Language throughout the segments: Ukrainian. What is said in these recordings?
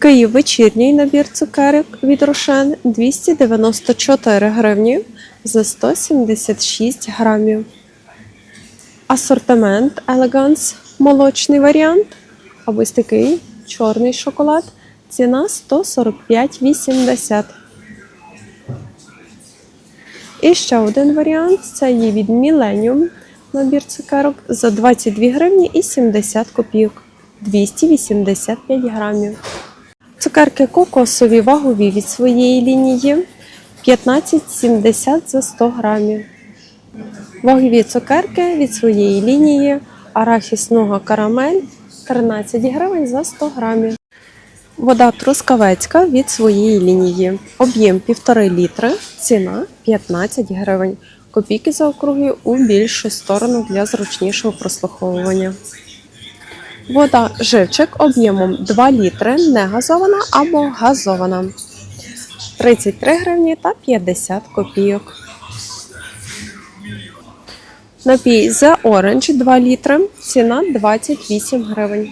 Київ вечірній набір цукерок від Рошен 294 гривні за 176 грамів. Асортимент Elegance молочний варіант. Або ось такий чорний шоколад. Ціна 145,80. І ще один варіант це є від Millennium набір цукерок за 22 гривні і 70 копійок. 285 грамів. Цукерки кокосові вагові від своєї лінії 15,70 за 100 грамів. Вагові цукерки від своєї лінії арахісного карамель 13 гривень за 100 грамів. Вода трускавецька від своєї лінії. Об'єм 1,5 літри, ціна 15 гривень. Копійки заокруглюю у більшу сторону для зручнішого прослуховування. Вода живчик об'ємом 2 літри, не газована або газована. 33 гривні та 50 копійок. Напій The Orange 2 літри, ціна 28 гривень.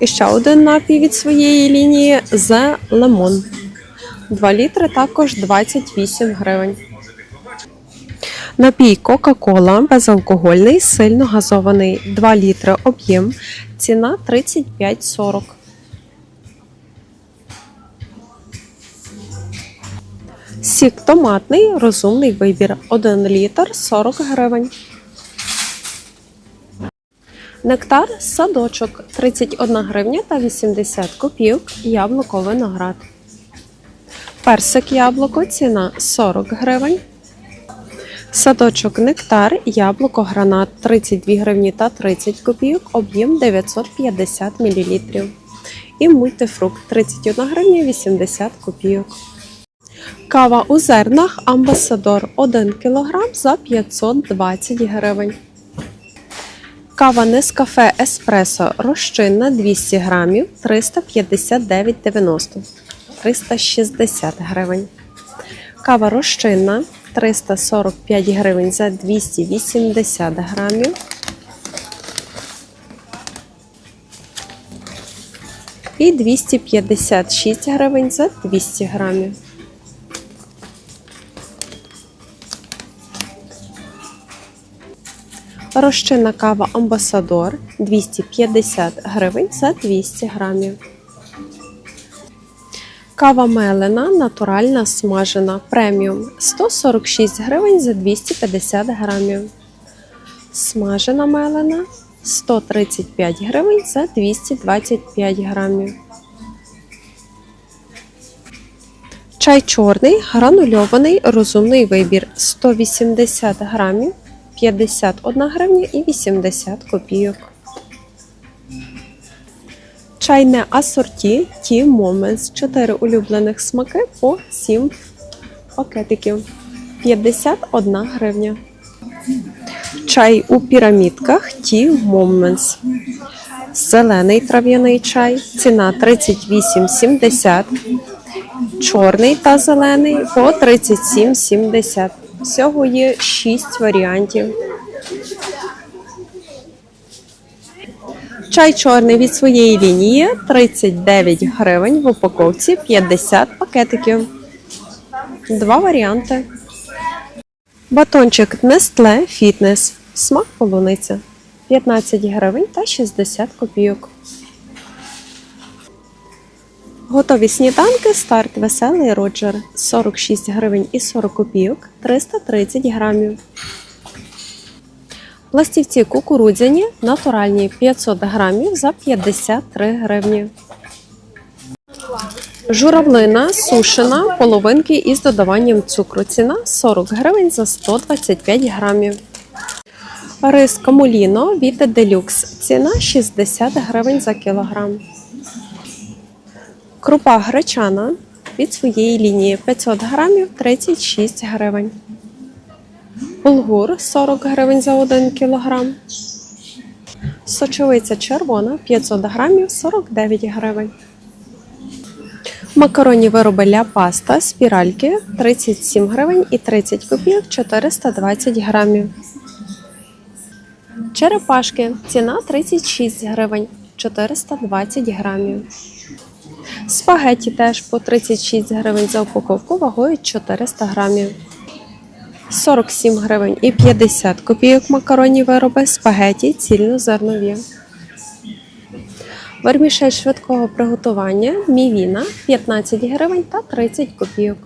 І ще один напій від своєї лінії The Lemon. 2 літри також 28 гривень. Напій Кока-Кола безалкогольний, сильно газований 2 літри об'єм. Ціна 35,40. Сік томатний, розумний вибір. 1 літр 40 гривень. Нектар садочок 31 гривня та 80 копійок. Яблуко виноград. Персик яблуко ціна 40 гривень. Садочок нектар, яблуко гранат 32 гривні та 30 копійок, об'єм 950 мл. І мультифрукт 31 гривня 80 копійок. Кава у зернах Амбасадор 1 кг за 520 гривень. Кава Нескафе Еспресо розчинна 200 грамів 359,90 360 гривень. Кава розчинна 345 гривень за 280 грамів. І 256 гривень за 200 грамів. Розчинна кава Амбасадор 250 гривень за 200 грамів. Кава мелена натуральна смажена преміум 146 гривень за 250 грамів. Смажена мелена 135 гривень за 225 грамів. Чай чорний, гранульований, розумний вибір 180 грамів, 51 гривня і 80 копійок. Чайне асорті Ті Moments 4 улюблених смаки по 7 пакетиків. 51 гривня. Чай у пірамідках Ті Moments. Зелений трав'яний чай. Ціна 38,70. Чорний та зелений по 37,70. Всього є 6 варіантів. Чай чорний від своєї лінії 39 гривень в упаковці 50 пакетиків. Два варіанти. Батончик Nestle Fitness. Смак полуниця 15 гривень та 60 копійок. Готові сніданки старт веселий Роджер 46 гривень і 40 копійок 330 грамів. Пластівці кукурудзяні натуральні 500 грамів за 53 гривні. Журавлина сушена половинки із додаванням цукру. Ціна 40 гривень за 125 грамів. Рис камуліно від делюкс. Ціна 60 гривень за кілограм. Крупа гречана від своєї лінії 500 грамів 36 гривень. Булгур 40 гривень за 1 кілограм. Сочовиця червона 500 грамів 49 гривень. Макаронні вироби ля паста спіральки 37 гривень і 30 копійок 420 грамів. Черепашки ціна 36 гривень. 420 грамів. Спагеті теж по 36 гривень за упаковку вагою 400 грамів. 47 гривень і 50 копійок макаронні вироби, спагеті цільнозернові. Вермішель швидкого приготування мівіна 15 гривень та 30 копійок.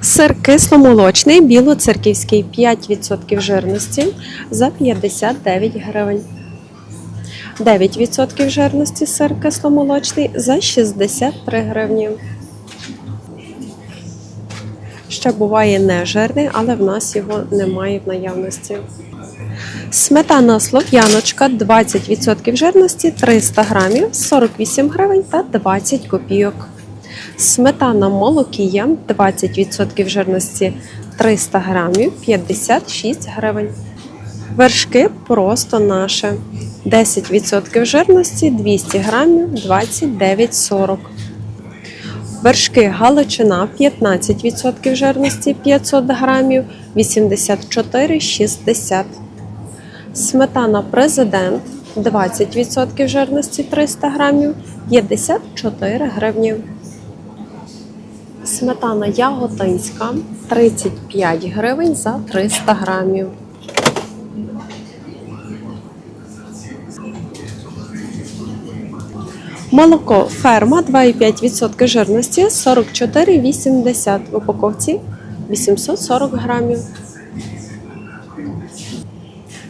Сир кисломолочний білоцерківський 5% жирності за 59 гривень. 9% жирності сир кисломолочний за 63 гривні. Ще буває нежирний, але в нас його немає в наявності. Сметана слов'яночка 20% жирності 300 грамів 48 гривень та 20 копійок. Сметана молокія 20% жирності 300 грамів 56 гривень. Вершки просто наше. 10% жирності 200 грамів 29,40. Вершки Галичина 15% жирності 500 грамів 84,60. Сметана Президент 20% жирності 300 грамів 54 гривні. Сметана Яготинська 35 гривень за 300 грамів. Молоко ферма 2,5% жирності 44,80 в упаковці 840 грамів.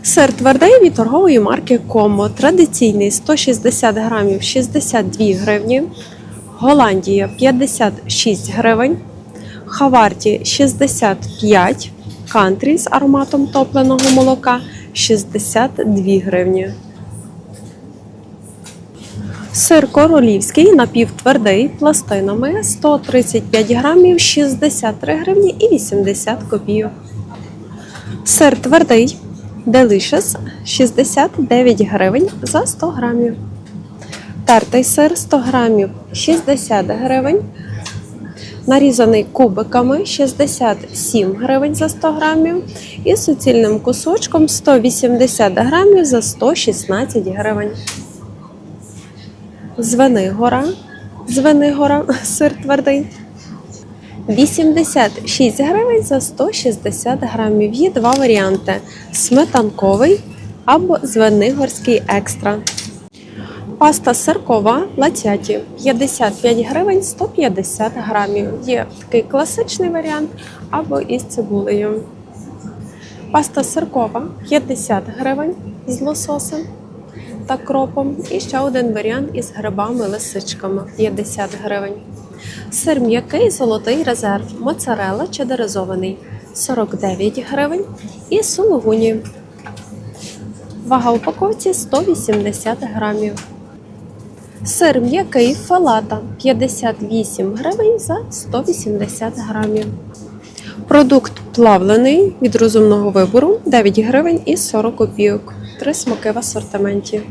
Сир твердий від торгової марки Комо. Традиційний 160 грамів 62 гривні. Голландія 56 гривень. Хаварті 65. Кантрі з ароматом топленого молока 62 гривні. Сир королівський напівтвердий пластинами 135 грамів 63 гривні і 80 копійок. Сир твердий Delicious 69 гривень за 100 грамів. Тертий сир 100 грамів 60 гривень. Нарізаний кубиками 67 гривень за 100 грамів. І суцільним кусочком 180 грамів за 116 гривень. Звенигора. Звенигора, сир твердий. 86 гривень за 160 грамів. Є два варіанти: сметанковий або звенигорський екстра. Паста сиркова латяті 55 гривень 150 грамів. Є такий класичний варіант або із цибулею. Паста сиркова 50 гривень з лососем та кропом. І ще один варіант із грибами лисичками 50 гривень. Сир м'який, золотий резерв, моцарелла чедеризований 49 гривень і сулугуні. Вага упаковці 180 грамів. Сир м'який фалата 58 гривень за 180 грамів. Продукт плавлений від розумного вибору 9 гривень і 40 копійок. Три смаки в асортименті.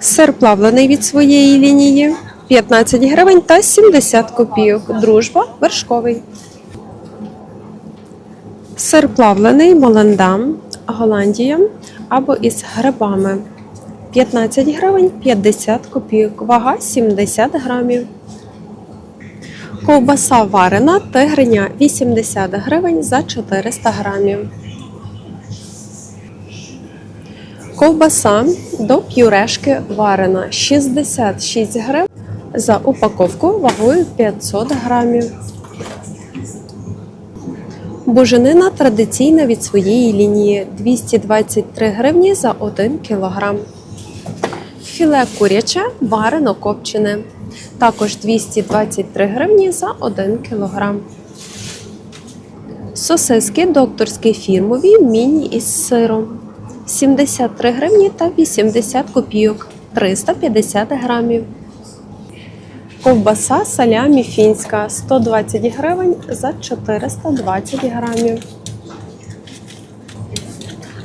Сир плавлений від своєї лінії 15 гривень та 70 копійок. Дружба вершковий. Сир плавлений Молендам, Голландія або із грибами. 15 гривень 50 копійок. Вага 70 грамів. Ковбаса варена тигриня 80 гривень за 400 грамів. Ковбаса до п'юрешки варена 66 гривень за упаковку вагою 500 грамів. Буженина традиційна від своєї лінії 223 гривні за 1 кілограм. Філе куряче варено копчене. Також 223 гривні за 1 кілограм. Сосиски докторські фірмові міні із сиром. 73 гривні та 80 копійок 350 грамів. Ковбаса салямі фінська 120 гривень за 420 грамів.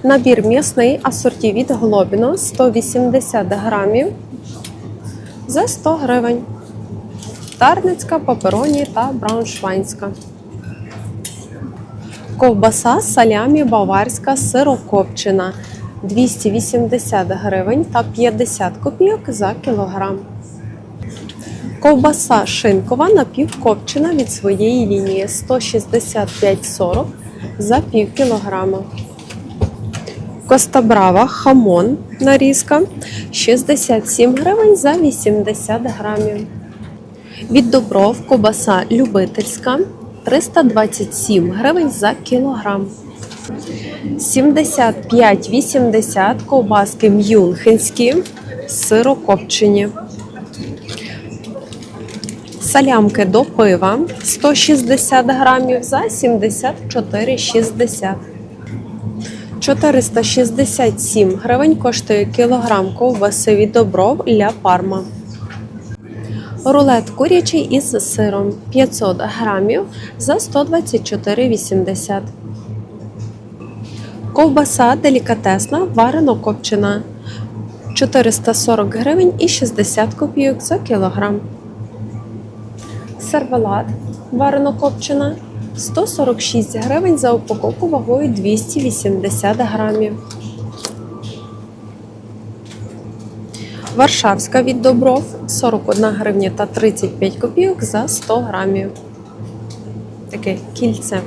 Набір м'ясний асорті від Глобіно 180 грамів за 100 гривень. Тарницька, папероні та брауншвайнська. Ковбаса салямі баварська сирокопчена 280 гривень та 50 копійок за кілограм. Ковбаса шинкова напівкопчена від своєї лінії 165,40 за пів кілограма. Коста Брава хамон нарізка 67 гривень за 80 грамів. Від Добров кобаса любительська 327 гривень за кілограм. 75-80 ковбаски мюнхенські сирокопчені. Салямки до пива 160 грамів за 74,60. 467 гривень коштує кілограм ковбаси від Добров ля Парма. Рулет курячий із сиром 500 грамів за 124,80. Ковбаса делікатесна варено копчена 440 гривень і 60 копійок за кілограм. Сервелат варено копчена 146 гривень за упаковку вагою 280 грамів. Варшавська від Добров 41 гривня та 35 копійок за 100 грамів. Таке кільце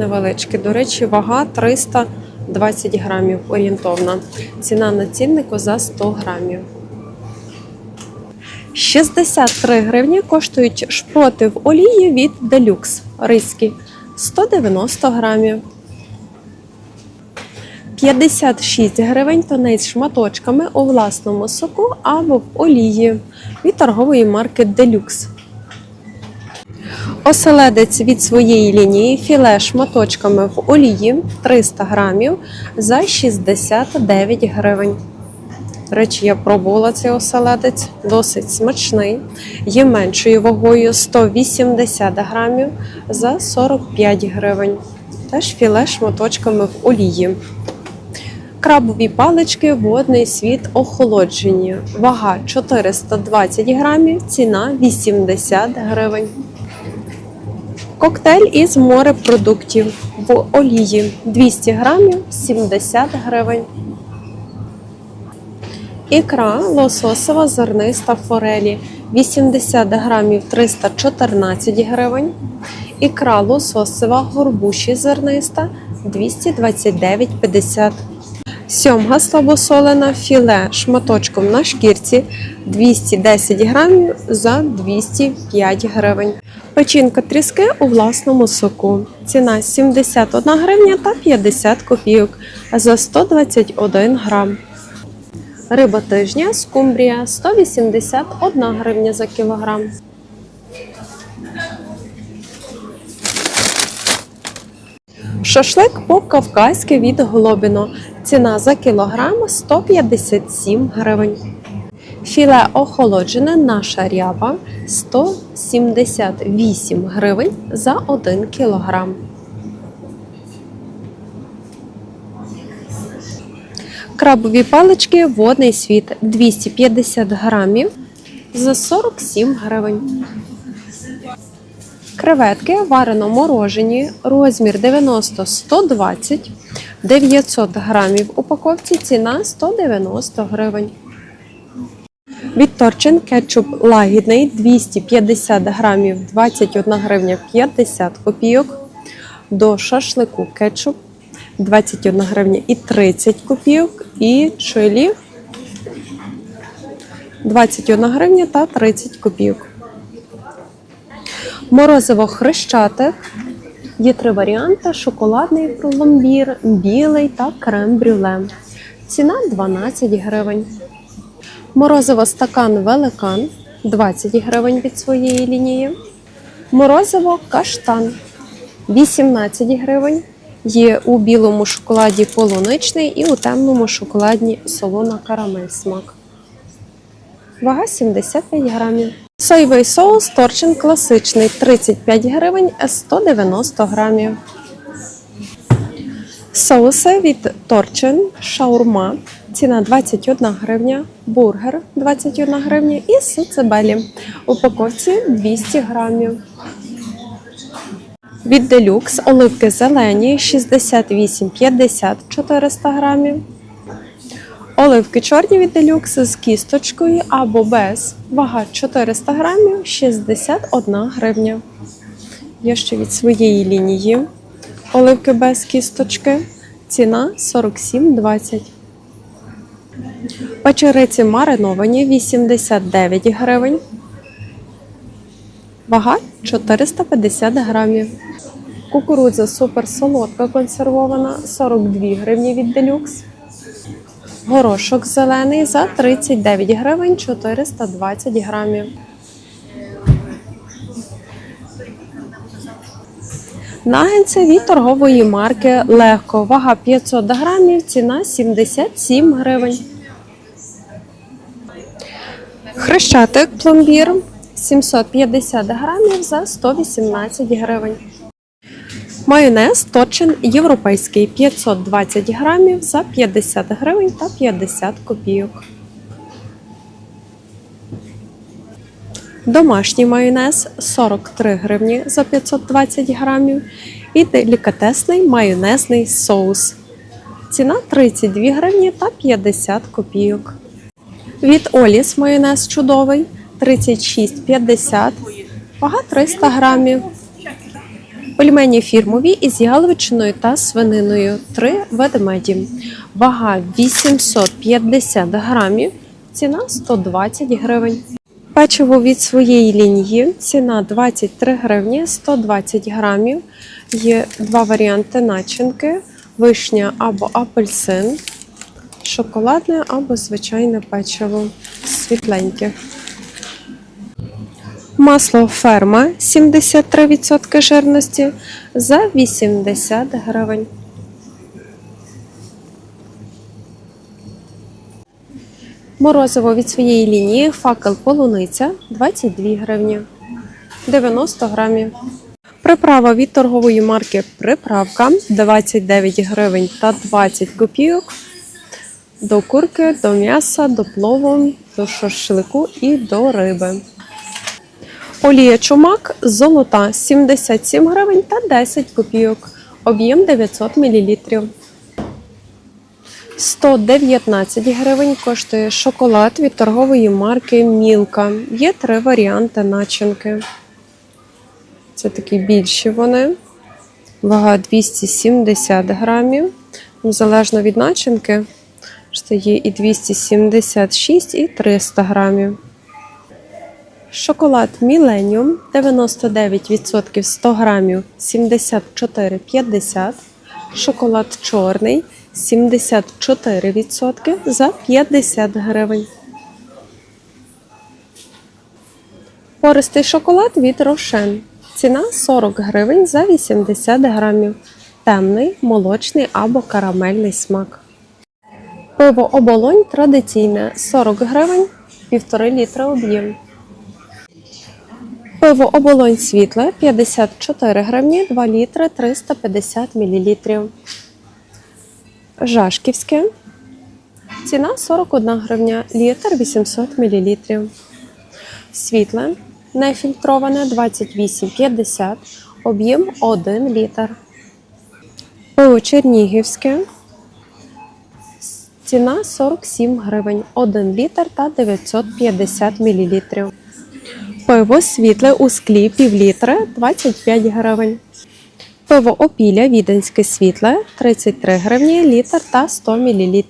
невеличке. До речі, вага 320 грамів орієнтовна. Ціна на ціннику за 100 грамів. 63 гривні коштують шпроти в олії від Deluxe Ризькі 190 грамів. 56 гривень тонець шматочками у власному соку або в олії від торгової марки Deluxe. Оселедець від своєї лінії філе шматочками в олії 300 грамів за 69 гривень. До речі, я пробувала цей оселедець, досить смачний. Є меншою вагою 180 грамів за 45 гривень. Теж філе шматочками в олії. Крабові палички, водний світ охолоджені. Вага 420 грамів, ціна 80 гривень. Коктейль із морепродуктів в олії 200 грамів 70 гривень. Ікра лососова зерниста форелі 80 грамів 314 гривень. Ікра лососова горбуші зерниста 229,50 Сьомга слабосолена філе шматочком на шкірці 210 грамів за 205 гривень. Печінка тріски у власному соку. Ціна 71 гривня та 50 копійок за 121 грам. Риба тижня скумбрія 181 гривня за кілограм. Шашлик по-кавказьки від Голобіно. Ціна за кілограм 157 гривень. Філе охолоджене наша ряба 178 гривень за 1 кілограм. Крабові палички водний світ 250 грамів за 47 гривень. Креветки варено морожені, розмір 90-120, 900 грамів упаковці, ціна 190 гривень. Від Торчин кетчуп лагідний 250 грамів 21 гривня 50 копійок. До шашлику кетчуп 21 гривня і 30 копійок. І чилі 21 гривня та 30 копійок. Морозиво хрещате. Є три варіанти: шоколадний пломбір, білий та крем-брюле. Ціна 12 гривень. Морозиво стакан великан 20 гривень від своєї лінії. Морозиво каштан 18 гривень. Є у білому шоколаді полуничний і у темному шоколадні солона карамель смак. Вага 75 грамів. Соєвий соус торчин класичний 35 гривень 190 грамів. Соуси від торчин, шаурма. Ціна 21 гривня, бургер 21 гривня і суцебелі. Упаковці 200 грамів. Від делюкс оливки зелені 68,50 400 грамів. Оливки чорні від делюкс з кісточкою або без. Вага 400 грамів 61 гривня. Є ще від своєї лінії. Оливки без кісточки. Ціна 47,20. Печериці мариновані 89 гривень. Вага 450 грамів. Кукурудза супер солодка консервована 42 гривні від делюкс. Горошок зелений за 39 гривень 420 грамів. Нагенці від торгової марки Легко. Вага 500 грамів, ціна 77 гривень. Хрещатик пломбір 750 грамів за 118 гривень. Майонез точин європейський 520 грамів за 50 гривень та 50 копійок. Домашній майонез 43 гривні за 520 грамів. І делікатесний майонезний соус. Ціна 32 гривні та 50 копійок. Від Оліс майонез чудовий 36,50, вага 300 грамів. Пельмені фірмові із яловичиною та свининою 3 ведмеді. Вага 850 грамів, ціна 120 гривень. Печиво від своєї лінії, ціна 23 гривні 120 грамів. Є два варіанти начинки: вишня або апельсин, шоколадне або звичайне печиво світленьке. Масло ферма 73% жирності за 80 гривень. Морозиво від своєї лінії факел полуниця 22 гривні 90 грамів. Приправа від торгової марки Приправка 29 гривень та 20 копійок. До курки, до м'яса, до плову, до шашлику і до риби. Олія чумак золота 77 гривень та 10 копійок. Об'єм 900 мл. 119 гривень коштує шоколад від торгової марки Мілка. Є три варіанти начинки. Це такі більші вони. Вага 270 грамів. Залежно від начинки, що є і 276, і 300 грамів. Шоколад Millennium 99% 100 грамів 74,50. Шоколад чорний 74% за 50 гривень. Пористий шоколад від Рошен. Ціна 40 гривень за 80 грамів. Темний, молочний або карамельний смак. Пиво оболонь традиційне 40 гривень, 1,5 літра об'єм. Пиво оболонь світле 54 гривні, 2 літри 350 мл. Жашківське. Ціна 41 гривня, літр 800 мл. Світле, нефільтроване 28,50, об'єм 1 літр. Пиво Чернігівське. Ціна 47 гривень, 1 літр та 950 мл. Пиво світле у склі півлітра 25 гривень. Пиво опілля віденське світле 33 гривні літр та 100 мл.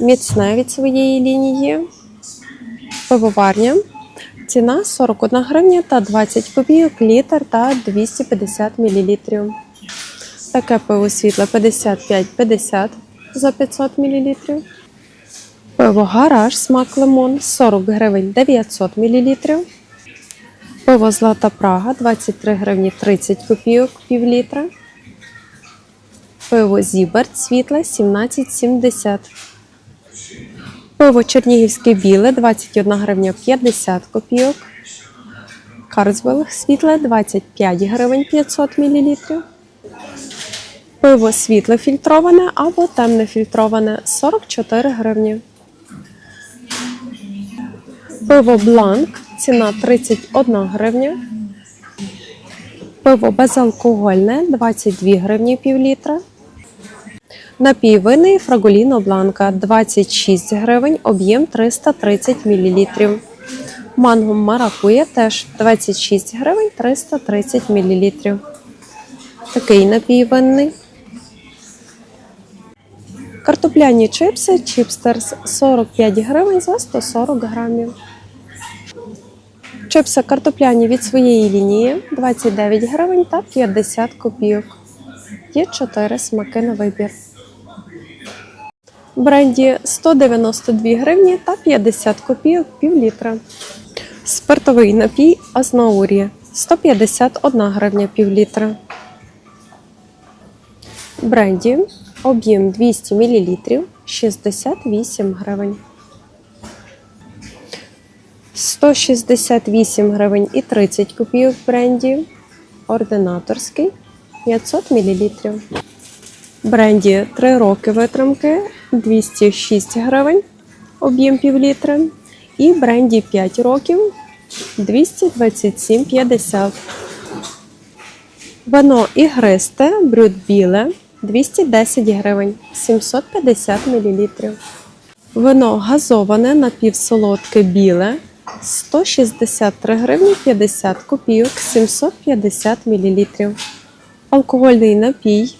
Міцне від своєї лінії. Пивоварня. Ціна 41 гривня та 20 копійок літр та 250 мл. Таке пиво світле 55,50 за 500 мл. Пиво гараж смак лимон 40 гривень 900 мл. Пиво Злата Прага 23 гривні 30 копійок пів літра. Пиво Зіберт світле 17,70. Пиво Чернігівське біле 21 гривня 50 копійок. Карсбелг світле 25 гривень 500 мл. Пиво світле фільтроване або темне фільтроване 44 гривні. Пиво Бланк, ціна 31 гривня. Пиво безалкогольне 22 гривні пів літра. Напій винний Фраголіно Бланка 26 гривень, об'єм 330 мл. Манго маракуя теж 26 гривень 330 мл. Такий напій винний. Картопляні чипси Чіпстерс 45 гривень за 140 грамів. Чипси картопляні від своєї лінії 29 гривень та 50 копійок. Є 4 смаки на вибір. Бренді 192 гривні та 50 копійок пів літра. Спиртовий напій Азнаурі 151 гривня пів літра. Бренді об'єм 200 мл 68 гривень. 168 гривень і 30 копійок бренді. Ординаторський 500 мл. Бренді 3 роки витримки 206 гривень, об'єм пів літра. І бренді 5 років 227,50. Вино ігристе, брюд біле 210 гривень 750 мл. Вино газоване напівсолодке біле 163 гривні 50 копійок 750 мл. Алкогольний напій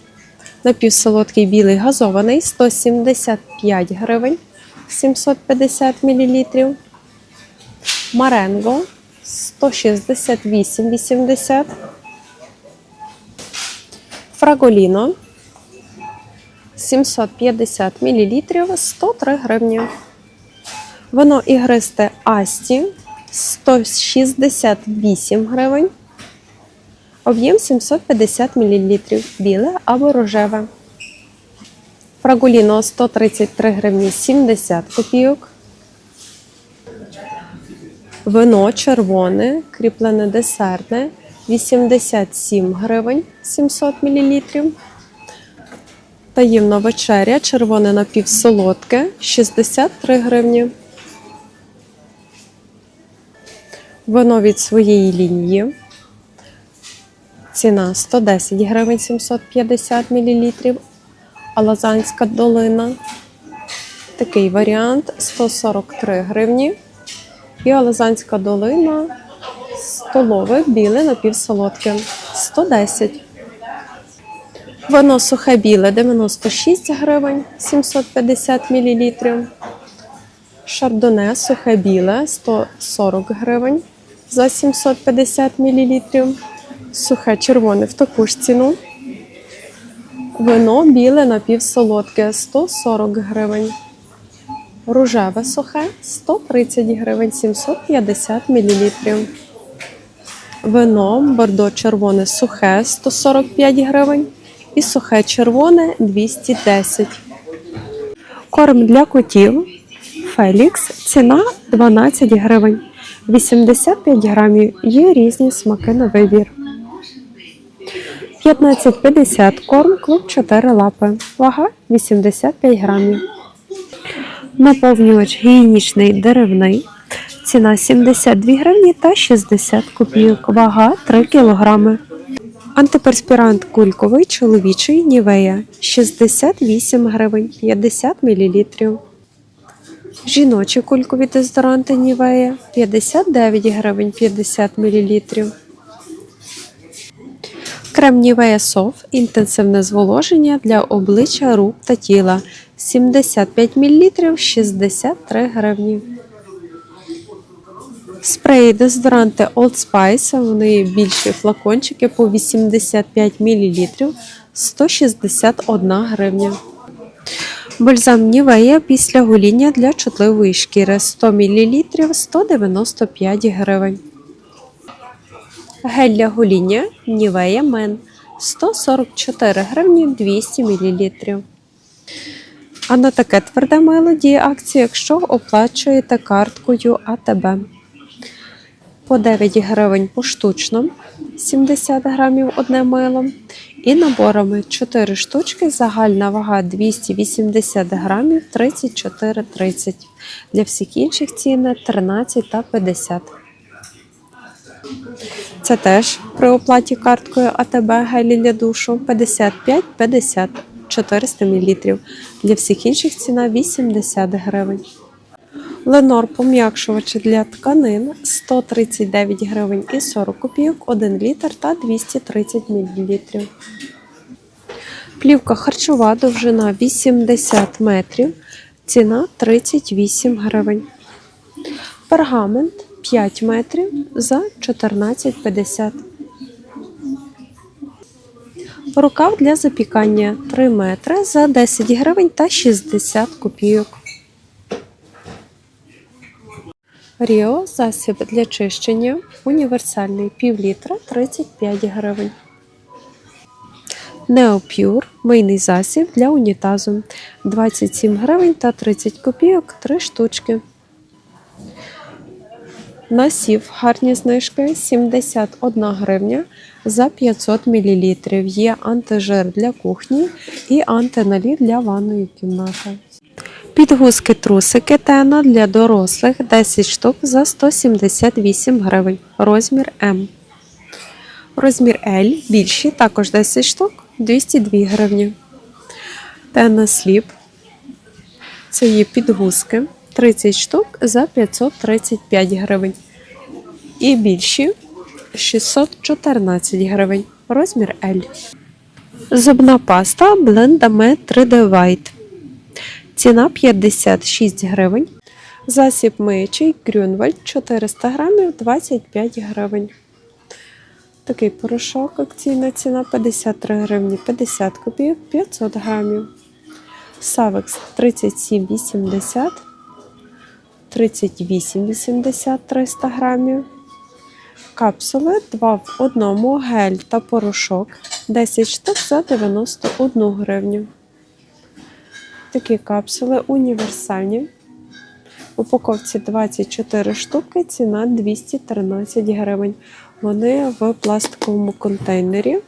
напівсолодкий білий газований 175 гривень 750 мл. Маренго 168,80. Фраголіно 750 мл 103 гривні. Вино ігристе Асті 168 гривень. Об'єм 750 мл. Біле або рожеве. Фрагуліно 133 гривні 70 копійок. Вино червоне, кріплене десертне 87 гривень 700 мл. Таємна вечеря, червоне напівсолодке 63 гривні. Вино від своєї лінії. Ціна 110 гривень 750 мл. Алазанська долина. Такий варіант 143 гривні. І Алазанська долина столове біле напівсолодке 110. Вино сухе біле 96 гривень 750 мл. Шардоне сухе біле 140 гривень за 750 мл. Сухе червоне в таку ж ціну. Вино біле напівсолодке 140 гривень. Рожеве сухе 130 гривень 750 мл. Вино бордо червоне сухе 145 гривень. І сухе червоне 210. Корм для котів Фелікс. Ціна 12 гривень. 85 грамів. Є різні смаки на вибір. 15,50 корм клуб 4 лапи. Вага 85 грамів. Наповнювач гігієнічний деревний. Ціна 72 гривні та 60 копійок. Вага 3 кілограми. Антиперспірант кульковий чоловічий Нівея 68 гривень 50 мл. Жіночі кулькові дезодоранти Нівея 59 гривень 50 мл. Крем Нівея Соф інтенсивне зволоження для обличчя, рук та тіла 75 мл 63 гривні. Спреї дезодоранти Old Spice, вони більші флакончики по 85 мл 161 гривня. Бальзам Нівея після гоління для чутливої шкіри 100 мл 195 гривень. Гель для гоління Нівея Мен 144 гривні 200 мл. А на таке тверде мило діє акція, якщо оплачуєте карткою АТБ. По 9 гривень поштучно 70 грамів одне мило. І наборами 4 штучки, загальна вага 280 грамів 34,30. Для всіх інших ціни 13 та 50. Це теж при оплаті карткою АТБ гелі для душу 55-50 400 мл. Для всіх інших ціна 80 гривень. Ленор пом'якшувачі для тканин 139 гривень і 40 копійок, 1 літр та 230 мл. Плівка харчова довжина 80 метрів, ціна 38 гривень. Пергамент 5 метрів за 14,50. Рукав для запікання 3 метри за 10 гривень та 60 копійок. Ріо засіб для чищення універсальний пів літра 35 гривень. Неопюр мийний засіб для унітазу 27 гривень та 30 копійок 3 штучки. Насів гарні знижки 71 гривня за 500 мл. Є антижир для кухні і антиналіт для ванної кімнати. Підгузки трусики Тена для дорослих 10 штук за 178 гривень. Розмір М. Розмір L більші, також 10 штук 202 гривні. Тена сліп. Це є підгузки 30 штук за 535 гривень. І більші 614 гривень. Розмір L. Зубна паста Blendame 3D White. Ціна 56 гривень. Засіб миючий Грюнвальд 400 грамів 25 гривень. Такий порошок, акційна ціна 53 гривні 50 копійок 500 грамів. Савекс 37,80, 38,80 300 грамів. Капсули 2 в одному, гель та порошок 10 штук за 91 гривню. Такі капсули універсальні. Упаковці 24 штуки, ціна 213 гривень. Вони в пластиковому контейнері.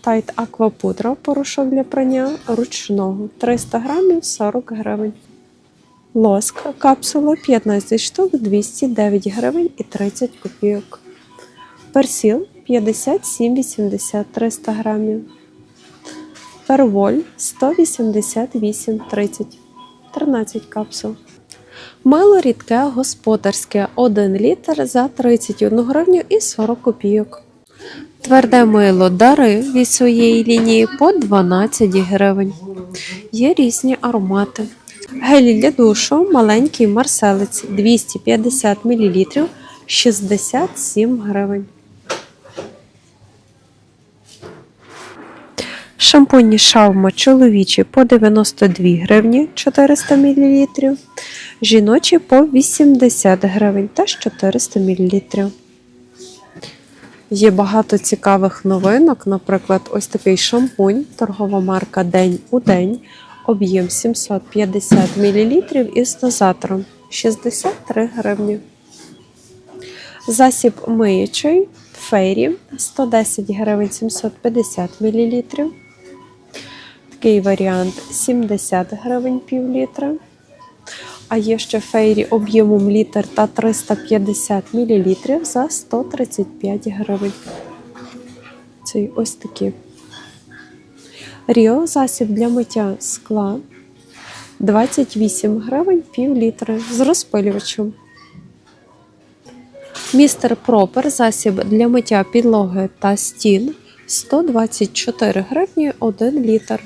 Тайт аквапудра, порошок для прання ручного 300 грамів 40 гривень. Лоск капсула 15 штук 209 гривень і 30 копійок. Персіл 57,80 300 грамів. Перволь 188,30 13 капсул. Мило рідке господарське 1 літр за 31 гривню і 40 копійок. Тверде мило дари від своєї лінії по 12 гривень. Є різні аромати. Гель для душу маленький марселець 250 мл 67 гривень. Шампуні шавма чоловічі по 92 гривні 400 мл, жіночі по 80 гривень та 400 мл. Є багато цікавих новинок, наприклад, ось такий шампунь, торгова марка День у день, об'єм 750 мл із дозатором 63 гривні. Засіб миючий фейрі 110 гривень 750 мл. Такий варіант 70 гривень пів літра. А є ще фейрі об'ємом літр та 350 мл за 135 гривень. Це ось такі. Ріо засіб для миття скла 28 гривень пів літра з розпилювачем. Містер Пропер засіб для миття підлоги та стін 124 гривні 1 літр.